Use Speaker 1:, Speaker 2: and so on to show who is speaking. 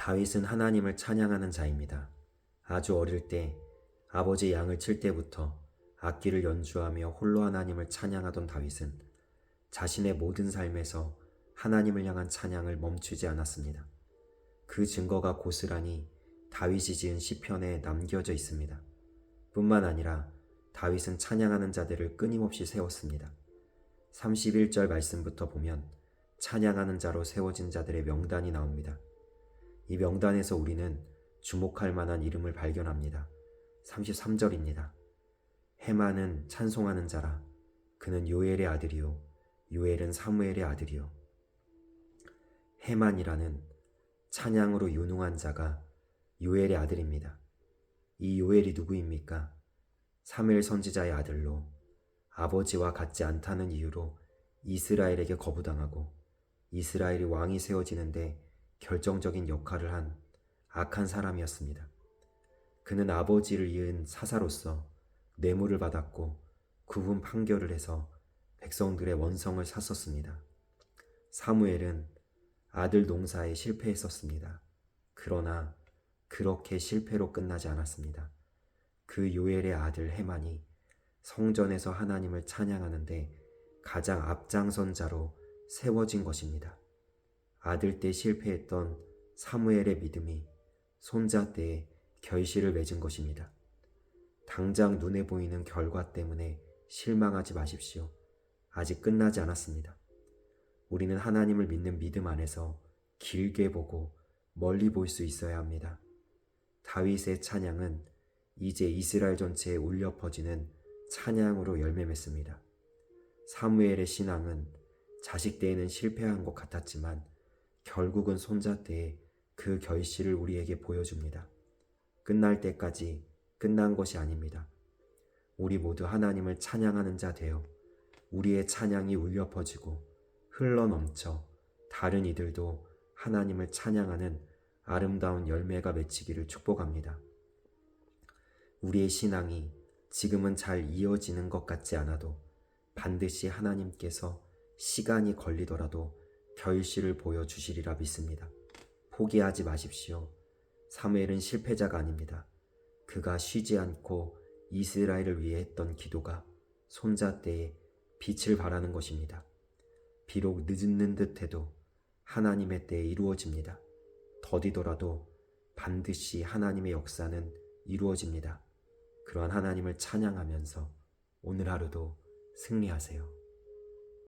Speaker 1: 다윗은 하나님을 찬양하는 자입니다. 아주 어릴 때 아버지 양을 칠 때부터 악기를 연주하며 홀로 하나님을 찬양하던 다윗은 자신의 모든 삶에서 하나님을 향한 찬양을 멈추지 않았습니다. 그 증거가 고스란히 다윗이 지은 시편에 남겨져 있습니다. 뿐만 아니라 다윗은 찬양하는 자들을 끊임없이 세웠습니다. 31절 말씀부터 보면 찬양하는 자로 세워진 자들의 명단이 나옵니다. 이 명단에서 우리는 주목할 만한 이름을 발견합니다. 33절입니다. 해만은 찬송하는 자라 그는 요엘의 아들이요 요엘은 사무엘의 아들이요 해만이라는 찬양으로 유능한 자가 요엘의 아들입니다. 이 요엘이 누구입니까? 사무엘 선지자의 아들로 아버지와 같지 않다는 이유로 이스라엘에게 거부당하고 이스라엘이 왕이 세워지는데 결정적인 역할을 한 악한 사람이었습니다. 그는 아버지를 이은 사사로서 뇌물을 받았고 구분 판결을 해서 백성들의 원성을 샀었습니다. 사무엘은 아들 농사에 실패했었습니다. 그러나 그렇게 실패로 끝나지 않았습니다. 그 요엘의 아들 해만이 성전에서 하나님을 찬양하는데 가장 앞장선 자로 세워진 것입니다. 아들 때 실패했던 사무엘의 믿음이 손자 때에 결실을 맺은 것입니다. 당장 눈에 보이는 결과 때문에 실망하지 마십시오. 아직 끝나지 않았습니다. 우리는 하나님을 믿는 믿음 안에서 길게 보고 멀리 볼 수 있어야 합니다. 다윗의 찬양은 이제 이스라엘 전체에 울려 퍼지는 찬양으로 열매 맺습니다. 사무엘의 신앙은 자식 때에는 실패한 것 같았지만 결국은 손자 때에 그 결실을 우리에게 보여줍니다. 끝날 때까지 끝난 것이 아닙니다. 우리 모두 하나님을 찬양하는 자 되어 우리의 찬양이 울려 퍼지고 흘러 넘쳐 다른 이들도 하나님을 찬양하는 아름다운 열매가 맺히기를 축복합니다. 우리의 신앙이 지금은 잘 이어지는 것 같지 않아도 반드시 하나님께서 시간이 걸리더라도 결실을 보여주시리라 믿습니다. 포기하지 마십시오. 사무엘은 실패자가 아닙니다. 그가 쉬지 않고 이스라엘을 위해 했던 기도가 손자 때에 빛을 발하는 것입니다. 비록 늦는 듯해도 하나님의 때에 이루어집니다. 더디더라도 반드시 하나님의 역사는 이루어집니다. 그러한 하나님을 찬양하면서 오늘 하루도 승리하세요.